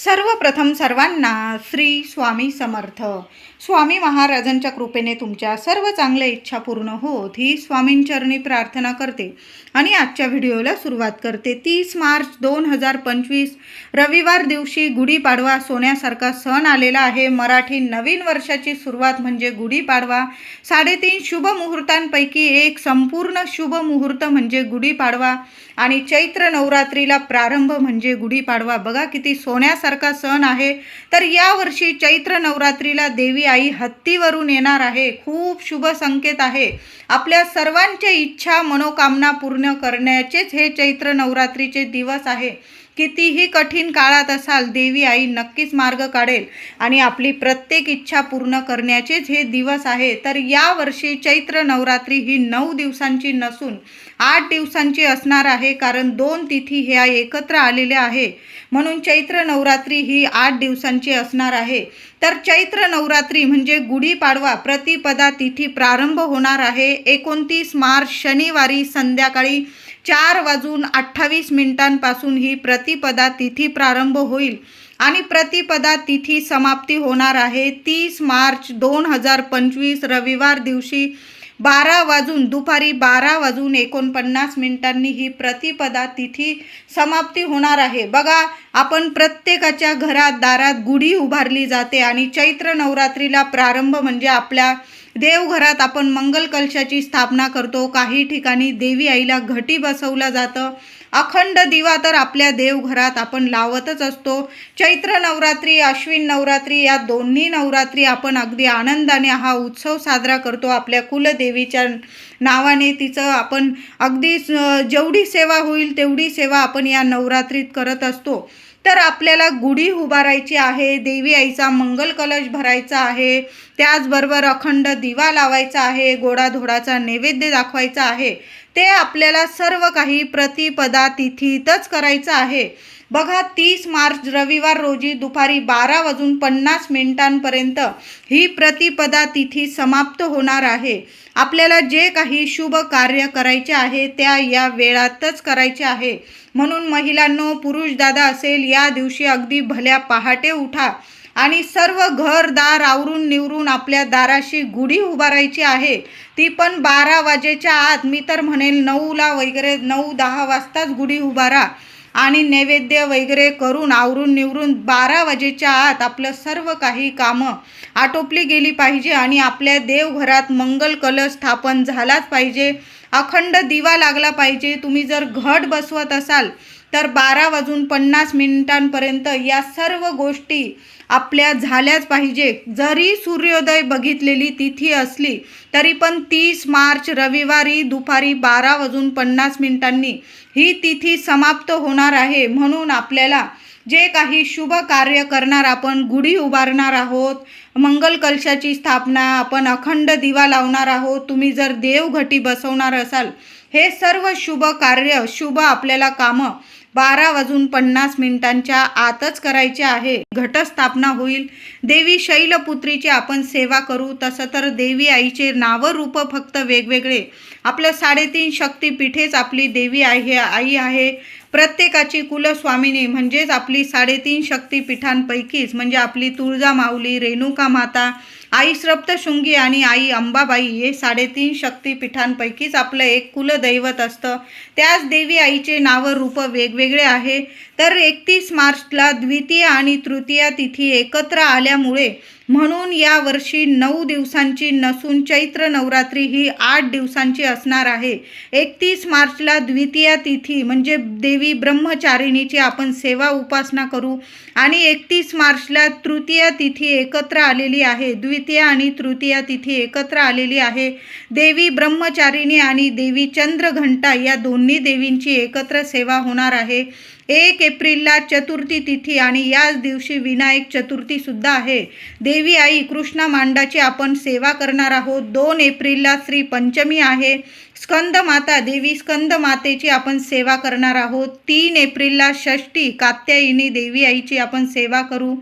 सर्वप्रथम सर्वांना श्री स्वामी समर्थ. स्वामी महाराजांच्या कृपेने तुमच्या सर्व चांगल्या इच्छा पूर्ण होत ही स्वामींचरणी प्रार्थना करते आणि आजच्या व्हिडिओला सुरुवात करते. तीस मार्च दोन हजार पंचवीस रविवार दिवशी गुढीपाडवा सोन्यासारखा सण आलेला आहे. मराठी नवीन वर्षाची सुरुवात म्हणजे गुढीपाडवा. साडेतीन शुभ मुहूर्तांपैकी एक संपूर्ण शुभ मुहूर्त म्हणजे गुढीपाडवा आणि चैत्र नवरात्रीला प्रारंभ म्हणजे गुढीपाडवा. बघा किती सोन्यासारखा सण आहे. तर यावर्षी चैत्र नवरात्रीला देवी आई हत्तीवरून येणार आहे. खूप शुभ संकेत आहे. आपल्या सर्वांच्या इच्छा मनोकामना पूर्ण करण्याचेच हे चैत्र नवरात्रीचे दिवस आहे. कितीही कठीण काळात असाल देवी आई नक्कीच मार्ग काढेल आणि आपली प्रत्येक इच्छा पूर्ण करण्याचेच हे दिवस आहे. तर यावर्षी चैत्र नवरात्री ही नऊ दिवसांची नसून आठ दिवसांची असणार आहे कारण दोन तिथी ह्या एकत्र आलेल्या आहे. म्हणून चैत्र नवरात्री ही आठ दिवसांची असणार आहे. तर चैत्र नवरात्री म्हणजे गुढीपाडवा प्रतिपदा तिथी प्रारंभ होणार आहे. एकोणतीस मार्च शनिवारी संध्याकाळी चार वाजून अठ्ठावीस मिनिटांपासून ही प्रतिपदा तिथी प्रारंभ होईल. आणि प्रतिपदा तिथी समाप्ती होणार आहे तीस मार्च दोन हजार पंचवीस रविवार दिवशी बारा वाजून दुपारी बारा वाजून एकोणपन्नास मिनिटांनी ही प्रतिपदा तिथी समाप्ती होणार आहे. बघा आपण प्रत्येकाच्या घरात दारात गुढी उभारली जाते आणि चैत्र नवरात्रीला प्रारंभ म्हणजे आपल्या देवघरात आपण मंगल कलशाची स्थापना करतो. काही ठिकाणी देवी आईला घटी बसवलं जातं. अखंड दिवा तर आपल्या देवघरात आपण लावतच असतो. चैत्र नवरात्री अश्विन नवरात्री या दोन्ही नवरात्री आपण अगदी आनंदाने हा उत्सव साजरा करतो. आपल्या कुलदेवीच्या नावाने तिचं आपण अगदी जेवढी सेवा होईल तेवढी सेवा आपण या नवरात्रीत करत असतो. तर आपल्याला गुढी उभारायची आहे देवी आईचा मंगल कलश भरायचा आहे त्याचबरोबर अखंड दिवा लावायचा आहे गोडाधोडाचा नैवेद्य दाखवायचा आहे. ते आपल्याला सर्व काही प्रतिपदा तिथीतच करायचं आहे. बघा तीस मार्च रविवार रोजी दुपारी बारा वाजून पन्नास मिनिटांपर्यंत ही प्रतिपदा तिथी समाप्त होणार आहे. आपल्याला जे काही शुभ कार्य करायचे आहे त्या या वेळातच करायचे आहे. म्हणून महिलांनो पुरुष दादा असेल या दिवशी अगदी भल्या पहाटे उठा आणि सर्व घर दार आवरून निवरून आपल्या दाराशी गुढी उभारायची आहे. ती पण बारा वाजेच्या आत. मी तर म्हणेल नऊला वगैरे नऊ दहा वाजताच गुढी उभारा. आणि नैवेद्य वगैरे करून आवरून निवरून बारा वाजेच्या आत आपलं सर्व काही कामं आटोपली गेली पाहिजे आणि आपल्या देवघरात मंगल कलश स्थापन झालाच पाहिजे. अखंड दिवा लागला पाहिजे. तुम्ही जर घट बसवत असाल तर बारा वाजून पन्नास मिनिटांपर्यंत या सर्व गोष्टी आपल्या झाल्याच पाहिजे. जरी सूर्योदय बघितलेली तिथी असली तरी पण तीस मार्च रविवारी दुपारी बारा वाजून पन्नास मिनिटांनी ही तिथी समाप्त होणार आहे. म्हणून आपल्याला जे काही शुभ कार्य करणार आपण गुढी उभारणार आहोत मंगल कलशाची स्थापना आपण अखंड दिवा लावणार आहोत तुम्ही जर देवघटी बसवणार असाल हे सर्व शुभ कार्य शुभ आपल्याला कामं बारा वाजून पन्नास मिनिटांच्या आतच करायचे आहे. घटस्थापना होईल. देवी शैलपुत्रीची आपण सेवा करू. तसं तर देवी आईचे नावरूप फक्त वेगवेगळे. आपलं साडेतीन शक्तीपीठेच आपली देवी आहे आई आहे. प्रत्येकाची कुलस्वामिनी म्हणजेच आपली साडेतीन शक्तीपीठांपैकीच म्हणजे आपली तुळजा माऊली रेणुका माता आई श्रप्तशृंगी आणि आई अंबाबाई हे साडेतीन शक्तीपीठांपैकीच आपलं एक कुलदैवत असतं. त्याच देवी आईचे नावं रूप वेगवेगळे आहे. तर एकतीस मार्चला द्वितीय आणि तृतीय तिथी एकत्र आल्यामुळे म्हणून या वर्षी नऊ दिवसांची नसून चैत्र नवरात्री ही आठ दिवसांची असणार आहे. एकतीस मार्चला द्वितीया तिथी म्हणजे देवी ब्रह्मचारिणीची आपण सेवा उपासना करू आणि एकतीस मार्चला तृतीय तिथी एकत्र आलेली आहे. द्वितीय आणि तृतीय तिथी एकत्र आलेली आहे. देवी ब्रह्मचारिणी आणि देवी चंद्रघंटा या दोन्ही देवींची एकत्र सेवा होणार आहे. एक एप्रिलला चतुर्थी तिथी आणि याच दिवशी विनायक चतुर्थी सुद्धा आहे. देवी आई कृष्णा मांडाची आपण सेवा करणार आहोत. दोन एप्रिलला श्री पंचमी आहे. स्कंद माता देवी स्कंद मातेची आपण सेवा करणार आहोत. तीन एप्रिलला षष्टी कात्यायिनी देवी आईची आपण सेवा करू.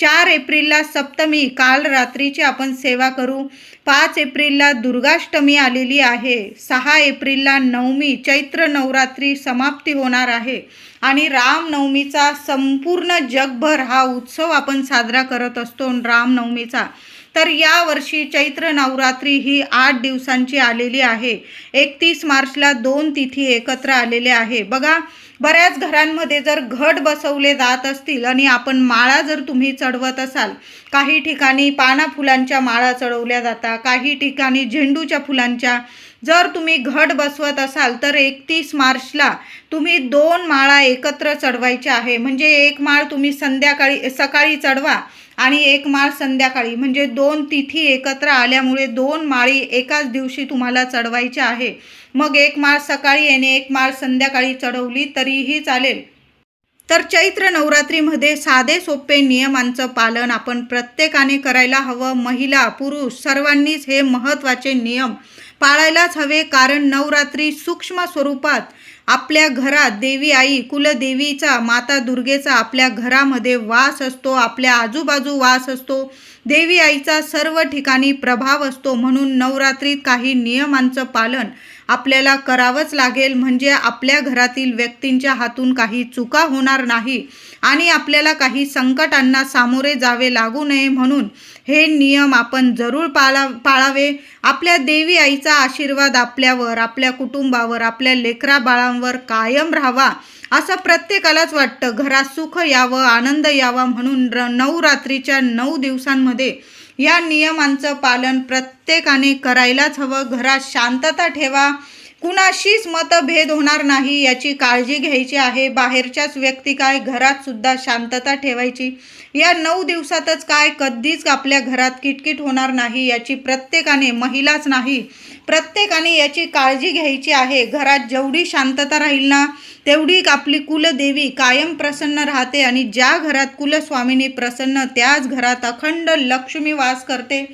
चार एप्रिलला सप्तमी काल रात्रीची आपण सेवा करू. पाच एप्रिलला दुर्गाष्टमी आलेली आहे. सहा एप्रिलला नवमी चैत्र नवरात्री समाप्ती होणार आहे. आणि रामनवमीचा संपूर्ण जगभर हा उत्सव आपण साजरा करत असतो. रामनवमीचा तर या वर्षी चैत्र नवरात्री ही आठ दिवसांची आलेली आहे. एकतीस मार्चला दोन तिथी एकत्र आलेले आहे. बघा बऱ्याच घरांमध्ये जर घट बसवले जात असतील आणि आपण माळा जर तुम्ही चढवत असाल काही ठिकाणी पाना फुलांच्या माळा चढवल्या जातात काही ठिकाणी झेंडूच्या फुलांच्या जर तुम्ही घट बसवत असाल तर एकतीस मार्चला तुम्ही दोन माळा एकत्र चढवायच्या आहे. म्हणजे एक माळ तुम्ही संध्याकाळी सकाळी चढवा आणि एक माळ संध्याकाळी म्हणजे दोन तिथी एकत्र आल्यामुळे दोन माळी एकाच दिवशी तुम्हाला चढवायच्या आहे. मग एक माळ सकाळी आणि एक माळ संध्याकाळी चढवली तरीही चालेल. तर चैत्र नवरात्रीमध्ये साधे सोपे नियमांचं पालन आपण प्रत्येकाने करायला हवं. महिला पुरुष सर्वांनीच हे महत्त्वाचे नियम पाळायलाच हवे. कारण नवरात्री सूक्ष्म स्वरूपात आपल्या घरात देवी आई कुलदेवीचा माता दुर्गेचा आपल्या घरामध्ये वास असतो. आपल्या आजूबाजू वास असतो. देवी आईचा सर्व ठिकाणी प्रभाव असतो. म्हणून नवरात्रीत काही नियमांचं पालन आपल्याला करावंच लागेल. म्हणजे आपल्या घरातील व्यक्तींच्या हातून काही चुका होणार नाही आणि आपल्याला काही संकटांना सामोरे जावे लागू नये म्हणून हे नियम आपण जरूर पाळा पाळावे. आपल्या देवी आईचा आशीर्वाद आपल्यावर आपल्या कुटुंबावर आपल्या लेकरा बाळांवर कायम राहावा असं प्रत्येकालाच वाटतं. घरात सुख यावं आनंद यावा म्हणून र नवरात्रीच्या नऊ दिवसांमध्ये या नियमांचं पालन प्रत्येकाने करायलाच हवं. घरात शांतता ठेवा. कुणाशीच मतभेद होणार नाही याची काळजी घ्यायची आहे. बाहेरच्याच व्यक्ती काय? घरात सुद्धा शांतता ठेवायची. या नऊ दिवसातच काय कधीच आपल्या घरात किटकिट होणार नाही याची प्रत्येकाने महिलाच नाही. प्रत्येकाने याची काळजी घ्यायची आहे. घरात जेवढी शांतता राहील ना तेवढी आपली कुलदेवी कायम प्रसन्न राहते आणि ज्या घरात कुलस्वामिनी प्रसन्न त्याच घरात अखंड लक्ष्मी वास करते.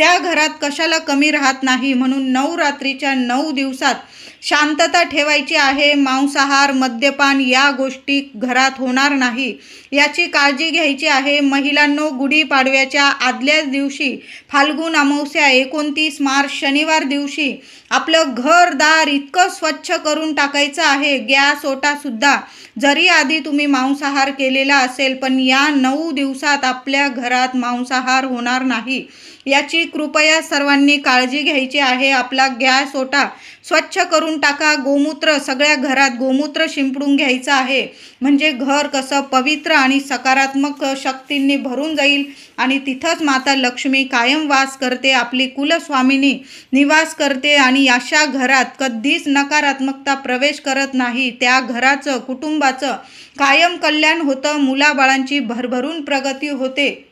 त्या घरात कशाला कमी राहत नाही म्हणून नऊ रात्रीच्या नऊ दिवसात शांतता ठेवायची आहे. मांसाहार मद्यपान या गोष्टी घरात होणार नाही. याची काळजी घ्यायची आहे. महिलांनो गुढीपाडव्याच्या आदल्याच दिवशी फाल्गुन अमावस्या एकोणतीस मार्च शनिवार दिवशी आपलं घरदार इतकं स्वच्छ करून टाकायचं आहे. गॅस ओटासुद्धा जरी आधी तुम्ही मांसाहार केलेला असेल पण या नऊ दिवसात आपल्या घरात मांसाहार होणार नाही. याची कृपया सर्वांनी काळजी घ्यायची आहे. आपला गॅस ओटा स्वच्छ करून टाका. गोमूत्र सगळ्या घरात गोमूत्र शिंपडून घ्यायचं आहे. म्हणजे घर कसं पवित्र आणि सकारात्मक शक्तींनी भरून जाईल आणि तिथंच माता लक्ष्मी कायम वास करते आपली कुलस्वामिनी निवास करते आणि अशा घरात कधीच नकारात्मकता प्रवेश करत नाही. त्या घराचं कुटुंबाचं कायम कल्याण होतं. मुलाबाळांची भरभरून प्रगती होते.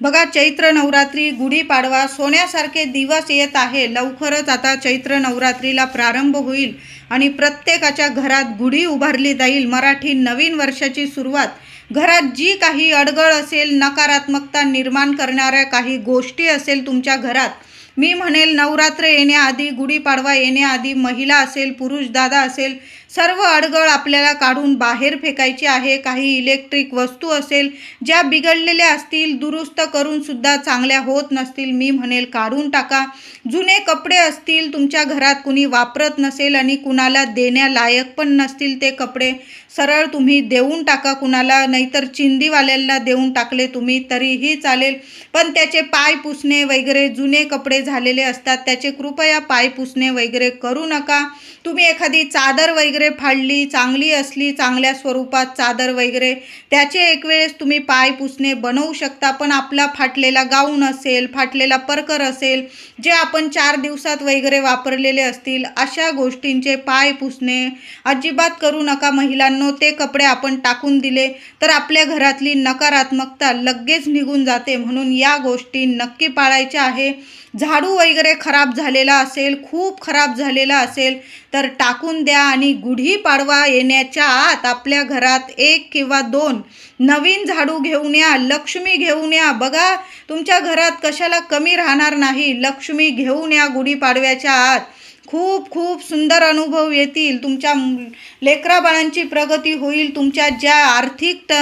बघा चैत्र नवरात्री गुढीपाडवा सोन्यासारखे दिवस येत आहे. लवकरच आता चैत्र नवरात्रीला प्रारंभ होईल आणि प्रत्येकाच्या घरात गुढी उभारली जाईल. मराठी नवीन वर्षाची सुरुवात. घरात जी काही अडगळ असेल नकारात्मकता निर्माण करणाऱ्या काही गोष्टी असेल तुमच्या घरात मी म्हणेल नवरात्र येण्याआधी गुढीपाडवा येण्याआधी महिला असेल पुरुष दादा असेल सर्व अडगळ आपल्याला काढून बाहेर फेकायची आहे. काही इलेक्ट्रिक वस्तू असेल ज्या बिघडलेल्या असतील दुरुस्त करूनसुद्धा चांगल्या होत नसतील मी म्हणेल काढून टाका. जुने कपडे असतील तुमच्या घरात कुणी वापरत नसेल आणि कुणाला देण्यालायक पण नसतील ते कपडे सरळ तुम्ही देऊन टाका. कुणाला नाहीतर चिंदीवाल्याला देऊन टाकले तुम्ही तरीही चालेल. पण त्याचे पाय पुसणे वगैरे जुने कपडे झालेले असतात त्याचे कृपया पाय पुसणे वगैरे करू नका. तुम्ही एखादी चादर वगैरे वगैरे फाडली चांगली असली चांगल्या स्वरूपात चादर वगैरे त्याचे एक वेळेस तुम्ही पाय पुसणे बनवू शकता पण आपला फाटलेला गाऊन असेल फाटलेला परकर असेल जे आपण चार दिवसात वगैरे वापरलेले असतील अशा गोष्टींचे पाय पुसणे अजिबात करू नका महिलांनो ते कपडे आपण टाकून दिले तर आपल्या घरातली नकारात्मकता लगेच निघून जाते. म्हणून या गोष्टी नक्की पाळायच्या आहे. झाडू वगैरे खराब झालेला असेल खूप खराब झालेला असेल तर टाकून द्या आणि गुढीपाडवा येण्याच्या आत आपल्या घरात एक किंवा दोन नवीन झाडू घेऊन या लक्ष्मी घेऊन या. बघा तुमच्या घरात कशाला कमी राहणार नाही लक्ष्मी घेऊन या गुढीपाडव्याच्या आत. खूप खूप सुंदर अनुभव येतील. तुमच्या लेकराबाळांची प्रगती होईल तुमच्या ज्या आर्थिक त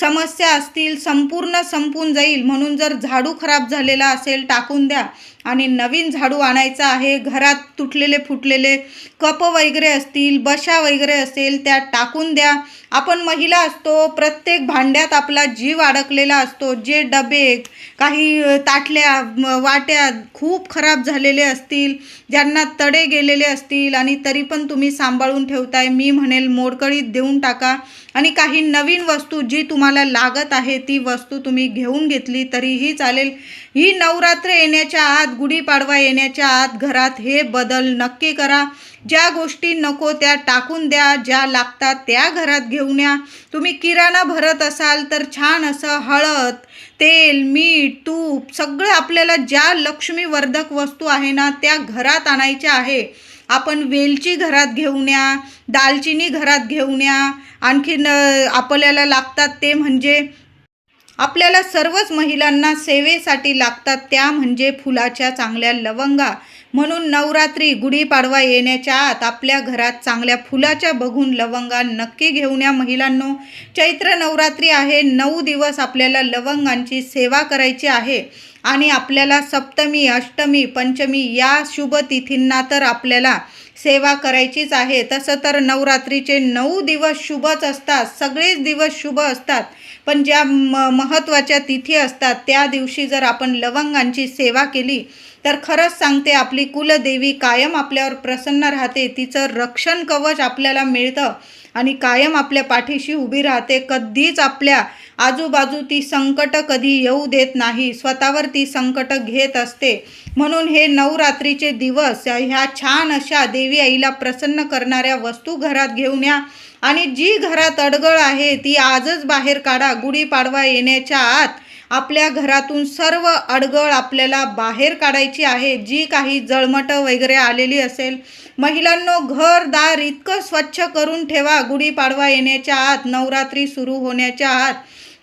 समस्या असतील संपूर्ण संपून जाईल. म्हणून जर झाडू खराब झालेला असेल टाकून द्या. आणि नवीन झाडू आणायचा आहे घरात तुटलेले फुटलेले कप वगैरे असतील बशा वगैरे असेल त्या टाकून द्या. आपण महिला असतो प्रत्येक भांड्यात आपला जीव अडकलेला असतो. जे डबे काही ताटल्या वाट्या खूप खराब झालेले असतील ज्यांना तडे गेलेले असतील आणि तरी पण तुम्ही सांभाळून ठेवताय मी म्हणेल मोडकळीत देऊन टाका. आणि काही नवीन वस्तू जी तुम्हाला लागत आहे ती वस्तू तुम्ही घेऊन घेतली तरीही चालेल. ही नवरात्र येण्याच्या आत गुढीपाडवा येण्याच्या आत घरात हे बदल नक्की करा. ज्या गोष्टी नको त्या टाकून द्या ज्या लागतात त्या घरात घेऊन या. तुम्ही किराणा भरत असाल तर छान असं हळद तेल मीठ तूप सगळं आपल्याला ज्या लक्ष्मीवर्धक वस्तू आहे ना त्या घरात आणायच्या आहे. आपण वेलची घरात घेऊन या दालचिनी घरात घेऊन या. आणखीन आपल्याला लागतात ते म्हणजे आपल्याला सर्वच महिलांना सेवेसाठी लागतात त्या म्हणजे फुलाच्या चांगल्या लवंगा. म्हणून नवरात्री गुढीपाडवा येण्याच्या आत आपल्या घरात चांगल्या फुलाच्या बघून लवंगा नक्की घेऊन या महिलांनो. चैत्र नवरात्री आहे नऊ दिवस आपल्याला लवंगांची सेवा करायची आहे. आणि आपल्याला सप्तमी अष्टमी पंचमी या शुभ तिथींना तर आपल्याला सेवा करायचीच आहे. तसं तर नवरात्रीचे नऊ दिवस शुभच असतात. सगळेच दिवस शुभ असतात. पण ज्या म महत्त्वाच्या तिथी असतात त्या दिवशी जर आपण लवंगांची सेवा केली तर खरंच सांगते आपली कुलदेवी कायम आपल्यावर प्रसन्न राहते. तिचं रक्षण कवच आपल्याला मिळतं आणि कायम आपल्या पाठीशी उभी राहते. कधीच आपल्या आजूबाजू ती संकट कधी येऊ देत नाही स्वतःवर ती संकट घेत असते. म्हणून हे नवरात्रीचे दिवस ह्या छान अशा देवी आईला प्रसन्न करणाऱ्या वस्तू घरात घेऊन या. आणि जी घरात अडगळ आहे ती आजच बाहेर काढा. गुढीपाडवा येण्याच्या आत आपल्या घरातून सर्व अडगळ आपल्याला बाहेर काढायची आहे. जी काही जळमटं वगैरे आलेली असेल महिलांनो घरदार इतकं स्वच्छ करून ठेवा. गुढीपाडवा येण्याच्या आत नवरात्री सुरू होण्याच्या आत.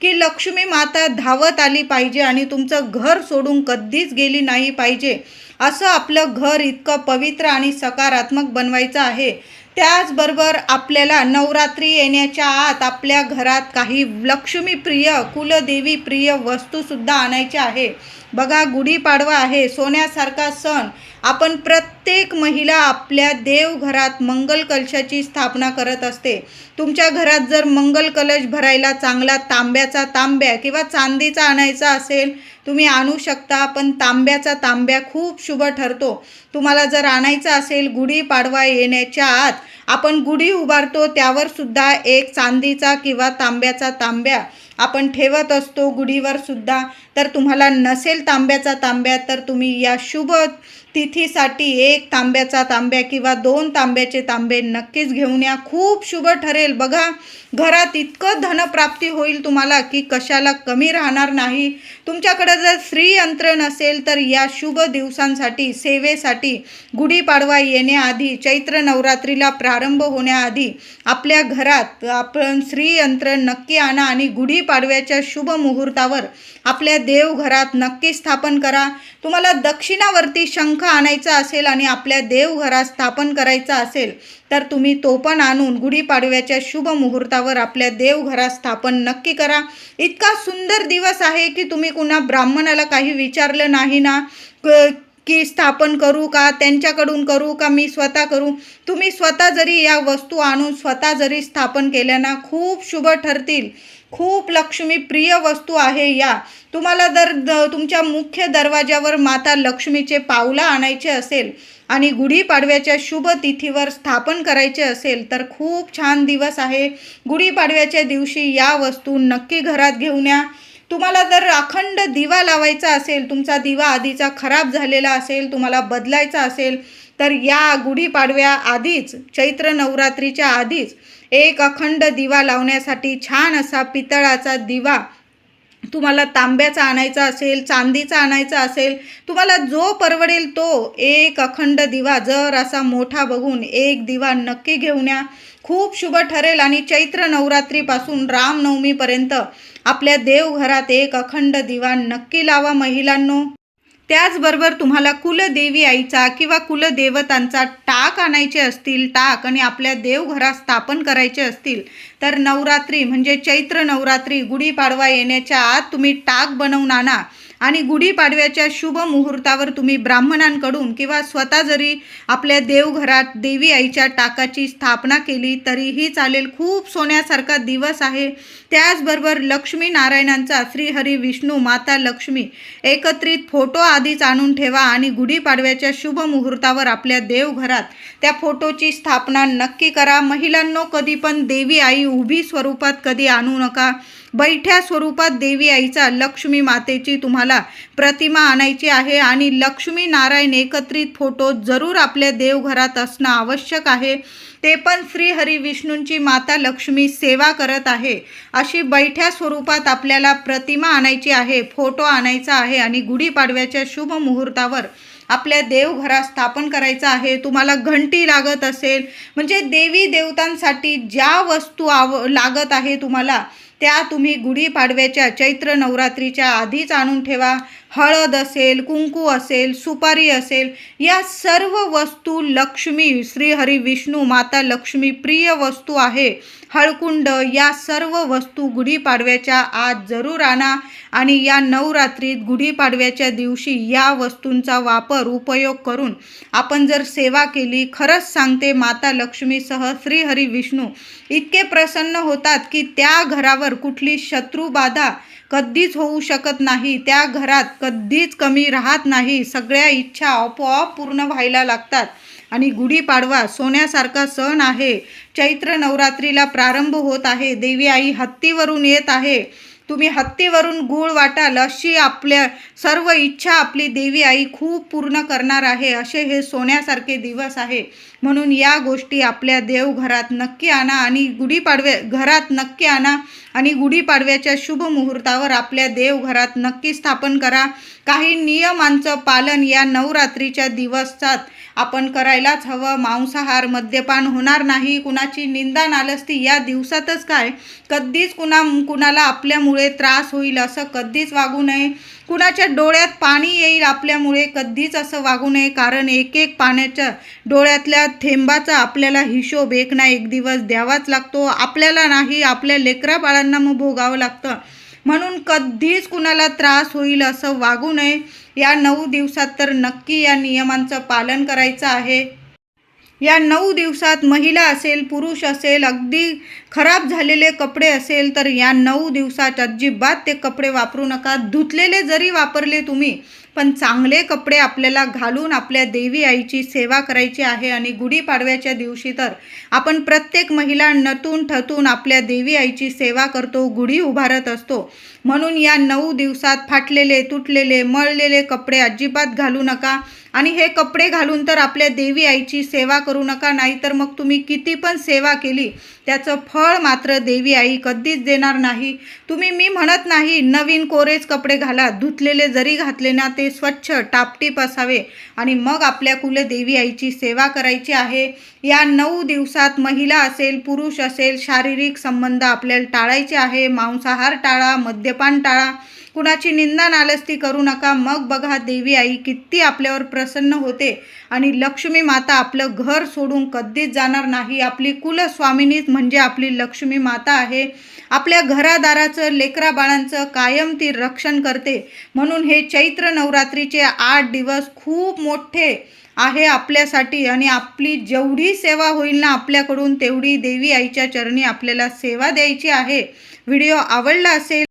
की लक्ष्मी माता धावत आली पाहिजे आणि तुमचं घर सोडून कधीच गेली नाही पाहिजे. असं आपलं घर इतकं पवित्र आणि सकारात्मक बनवायचं आहे. त्याचबरोबर आपल्याला नवरात्री येण्याच्या आत आपल्या घरात काही लक्ष्मीप्रिय कुलदेवी प्रिय वस्तूसुद्धा आणायच्या आहे. बघा गुढीपाडवा आहे सोन्यासारखा सण. आपण प्रत्येक महिला आपल्या देवघरात मंगल कलशाची स्थापना करत असते. तुमच्या घरात जर मंगल कलश भरायला चांगला तांब्याचा तांब्या किंवा चांदीचा आणायचा असेल तुम्ही आणू शकता पण तांब्याचा तांब्या खूप शुभ ठरतो. तुम्हाला जर आणायचा असेल गुढीपाडवा येण्याच्या आत आपण गुढी उभारतो त्यावर सुद्धा एक चांदीचा किंवा तांब्याचा तांब्या. आपण ठेवत असतो गुढीवर सुद्धा. तर तुम्हाला नसेल तांब्याचा तांब्या तर तुम्ही या शुभ तिथीसाठी एक तांब्याचा तांब्या किंवा दोन तांब्याचे तांबे नक्कीच घेऊन या. खूप शुभ ठरेल. बघा घरात इतकं धनप्राप्ती होईल तुम्हाला की कशाला कमी राहणार नाही. तुमच्याकडे जर स्त्री नसेल तर या शुभ दिवसांसाठी सेवेसाठी गुढीपाडवा येण्याआधी चैत्र नवरात्रीला प्रारंभ होण्याआधी आपल्या घरात आपण स्त्री नक्की आणा आणि गुढीपाडव्याच्या शुभ मुहूर्तावर आपल्या देवघरात नक्की स्थापन करा. तुम्हाला दक्षिणावरती शंख आणायचा असेल आणि आपल्या देवघरात स्थापन करायचा असेल तर तुम्ही तो पण आणून गुढीपाडव्याच्या शुभ मुहूर्तावर आपल्या देवघरात स्थापन नक्की करा. इतका सुंदर दिवस आहे की तुम्ही कुणा ब्राह्मणाला काही विचारलं नाही ना? क- की स्थापन करू का? त्यांच्याकडून करू का? मी स्वतः करू? तुम्ही स्वतः जरी या वस्तू आणून स्वतः जरी स्थापन केल्या ना खूप शुभ ठरतील. खूप लक्ष्मी प्रिय वस्तू आहे या. तुम्हाला जर द- तुमच्या मुख्य दरवाजावर माता लक्ष्मीचे पावलं आणायचे असेल आणि गुढीपाडव्याच्या शुभ तिथीवर स्थापन करायचे असेल तर खूप छान दिवस आहे. गुढीपाडव्याच्या दिवशी या वस्तू नक्की घरात घेऊन या. तुम्हाला जर अखंड दिवा लावायचा असेल तुमचा दिवा आधीचा खराब झालेला असेल तुम्हाला बदलायचा असेल तर या गुढीपाडव्या आधीच चैत्र नवरात्रीच्या आधीच एक अखंड दिवा लावण्यासाठी छान असा पितळाचा दिवा तुम्हाला तांब्याचा आणायचा असेल चांदीचा आणायचा असेल तुम्हाला जो परवडेल तो एक अखंड दिवा जर असा मोठा बघून एक दिवा नक्की घेऊन या. खूप शुभ ठरेल आणि चैत्र नवरात्रीपासून रामनवमीपर्यंत आपल्या देवघरात एक अखंड दिवा नक्की लावा महिलांनो. त्याचबरोबर तुम्हाला कुलदेवी आईचा किंवा कुलदेवतांचा टाक आणायचे असतील टाक आणि आपल्या देवघरात स्थापन करायचे असतील तर नवरात्री म्हणजे चैत्र नवरात्री गुढीपाडवा येण्याच्या आत तुम्ही टाक बनवून आणा आणि गुढीपाडव्याच्या शुभ मुहूर्तावर तुम्ही ब्राह्मणांकडून किंवा स्वतः जरी आपल्या देवघरात देवी आईच्या टाकाची स्थापना केली तरीही चालेल. खूप सोन्यासारखा दिवस आहे. त्याचबरोबर लक्ष्मी नारायणांचा श्रीहरी विष्णू माता लक्ष्मी एकत्रित फोटो आधीच आणून ठेवा आणि गुढीपाडव्याच्या शुभ मुहूर्तावर आपल्या देवघरात त्या फोटोची स्थापना नक्की करा. महिलांनो कधी पण देवी आई उभी स्वरूपात कधी आणू नका. बैठ्या स्वरूपात देवी आईचा लक्ष्मी मातेची तुम्हाला प्रतिमा आणायची आहे आणि लक्ष्मी नारायण एकत्रित फोटो जरूर आपल्या देवघरात असणं आवश्यक आहे. ते पण श्री हरी विष्णूंची माता लक्ष्मी सेवा करत आहे. अशी बैठ्या स्वरूपात आपल्याला प्रतिमा आणायची आहे फोटो आणायचा आहे आणि गुढीपाडव्याच्या शुभ मुहूर्तावर आपल्या देवघरात स्थापन करायचं आहे. तुम्हाला घंटी लागत असेल म्हणजे देवी देवतांसाठी ज्या वस्तू आव लागत आहे तुम्हाला त्या तुम्ही गुढीपाडव्याच्या चैत्र नवरात्रीच्या आधीच आणून ठेवा. हळद असेल कुंकू असेल सुपारी असेल या सर्व वस्तू लक्ष्मी श्रीहरी विष्णू माता लक्ष्मी प्रिय वस्तू आहे. हळकुंड या सर्व वस्तू गुढीपाडव्याच्या आज जरूर आणा आणि या नवरात्रीत गुढीपाडव्याच्या दिवशी या वस्तूंचा वापर उपयोग करून आपण जर सेवा केली खरंच सांगते माता लक्ष्मीसह श्रीहरी विष्णू इतके प्रसन्न होतात की त्या घरावर कुठली शत्रुबाधा कधीच होऊ शकत नाही. त्या घरात कधीच कमी राहत नाही. सगळ्या इच्छा आपोआप पूर्ण व्हायला लागतात. आणि गुढीपाडवा सोन्यासारखा सण आहे. चैत्र नवरात्रीला प्रारंभ होत आहे. देवी आई हत्तीवरून येत आहे. तुम्ही हत्तीवरून गूळ वाटाल अशी आपल्या सर्व इच्छा आपली देवी आई खूप पूर्ण करणार आहे. असे हे सोन्यासारखे दिवस आहे. म्हणून या गोष्टी आपल्या देवघरात नक्की आणा आणि गुढीपाडव्या घरात नक्की आणा आणि गुढीपाडव्याच्या शुभ मुहूर्तावर आपल्या देवघरात नक्की स्थापन करा. काही नियमांचं पालन या नवरात्रीच्या दिवसात आपण करायलाच हवं. मांसाहार मद्यपान होणार नाही. कुणाची निंदा नालस्ती या दिवसातच काय? कधीच कुणा कुणाला आपल्यामुळे त्रास होईल असं कधीच वागू नये. कुणाच्या डोळ्यात पाणी येईल आपल्यामुळे कधीच असं वागू नये. कारण एक एक पाण्याच्या डोळ्यातल्या थेंबाचा आपल्याला हिशोब एक ना एक दिवस द्यावाच लागतो. आपल्याला नाही आपल्या लेकरा बाळांना मग भोगावं लागतं. म्हणून कधीच कुणाला त्रास होईल असं वागू नये. या नऊ दिवसात तर नक्की या नियमांचं पालन करायचं आहे. या नऊ दिवसात महिला असेल पुरुष असेल अगदी खराब झालेले कपडे असेल तर या नऊ दिवसात अजिबात ते कपडे वापरू नका. धुतलेले जरी वापरले तुम्ही पण चांगले कपडे आपल्याला घालून आपल्या देवी आईची सेवा करायची आहे आणि गुढीपाडव्याच्या दिवशी तर आपण प्रत्येक महिला नटून ठतून आपल्या देवी आईची सेवा करतो गुढी उभारत असतो. म्हणून या नऊ दिवसात फाटलेले तुटलेले मळलेले कपडे अजिबात घालू नका. आणि हे कपडे घालून तर आपल्या देवी आईची सेवा करू नका नाहीतर मग तुम्ही किती पण सेवा केली त्याचं फळ मात्र देवी आई कधीच देणार नाही. तुम्ही मी म्हणत नाही नवीन कोरेच कपडे घाला धुतलेले जरी घातले ना ते स्वच्छ टापटीप असावे. आणि मग आपल्या कुलदेवी आईची सेवा करायची आहे. या नऊ दिवसात महिला असेल पुरुष असेल शारीरिक संबंध आपल्याला टाळायचे आहे मांसाहार टाळा मद्यपान टाळा. कुणाची निंदा नालस्ती करू नका. मग बघा देवी आई किती आपल्यावर प्रसन्न होते आणि लक्ष्मी माता आपलं घर सोडून कधीच जाणार नाही. आपली कुलस्वामिनीच म्हणजे आपली लक्ष्मी माता आहे. आपल्या घरादाराचं लेकरा बाळांचं कायम ती रक्षण करते. म्हणून हे चैत्र नवरात्रीचे आठ दिवस खूप मोठे आहे आपल्यासाठी आणि आपली जेवढी सेवा होईल ना आपल्याकडून तेवढी देवी आईच्या चरणी आपल्याला सेवा द्यायची आहे. व्हिडिओ आवडला असेल